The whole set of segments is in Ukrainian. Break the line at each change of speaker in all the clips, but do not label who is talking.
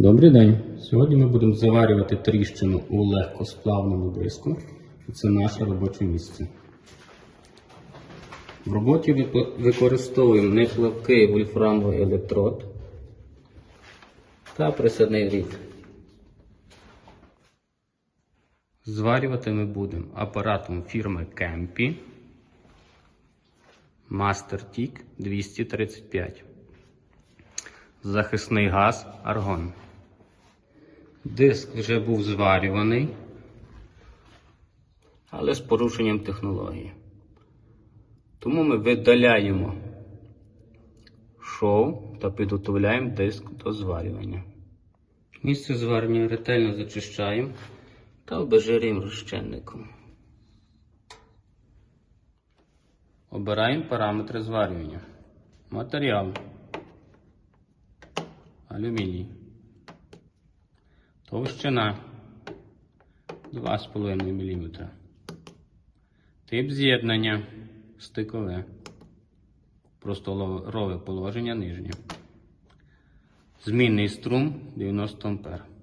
Добрий день. Сьогодні ми будемо заварювати тріщину у легкосплавному диску. Це наше робоче місце. В роботі використовуємо неплавкий вольфрамовий електрод та присадний рід. Зварювати ми будемо апаратом фірми Кемпі MasterTIC 235. Захисний газ аргон. Диск вже був зварюваний, але з порушенням технології. Тому ми видаляємо шов та підготовляємо диск до зварювання. Місце зварення ретельно зачищаємо та обезжирюємо розчинником. Обираємо параметри зварювання. Матеріал. Алюміній. Товщина 2,5 мм. Тип з'єднання стикове. Просторове положення нижнє. Змінний струм 90 А.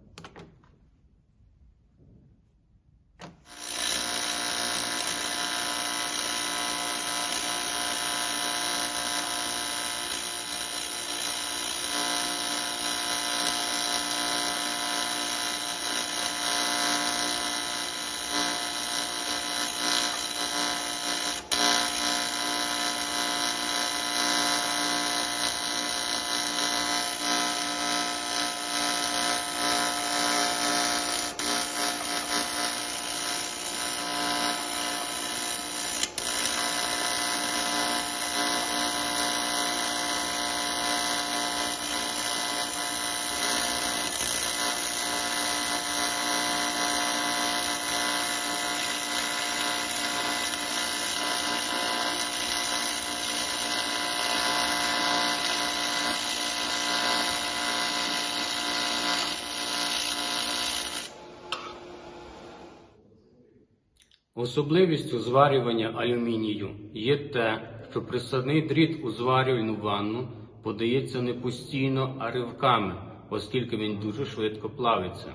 Особливістю зварювання алюмінію є те, що присадний дріт у зварювальну ванну подається не постійно, а ривками, оскільки він дуже швидко плавиться.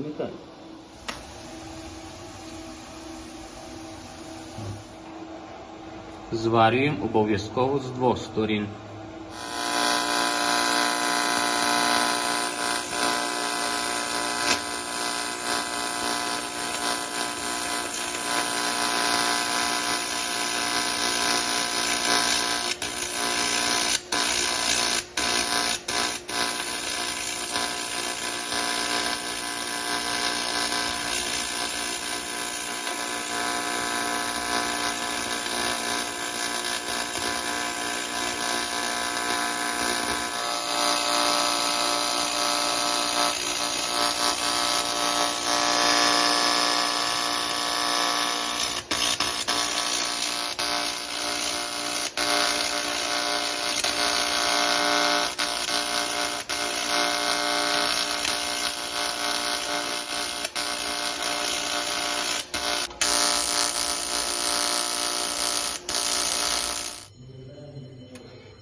Вимикай. Зварюємо обов'язково з двох сторін.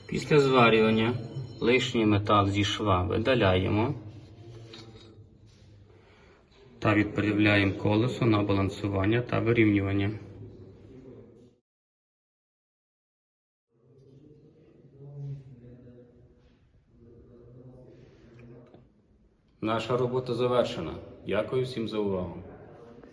Після зварювання лишній метал зі шва видаляємо та відправляємо колесо на балансування та вирівнювання. Наша робота завершена. Дякую всім за увагу.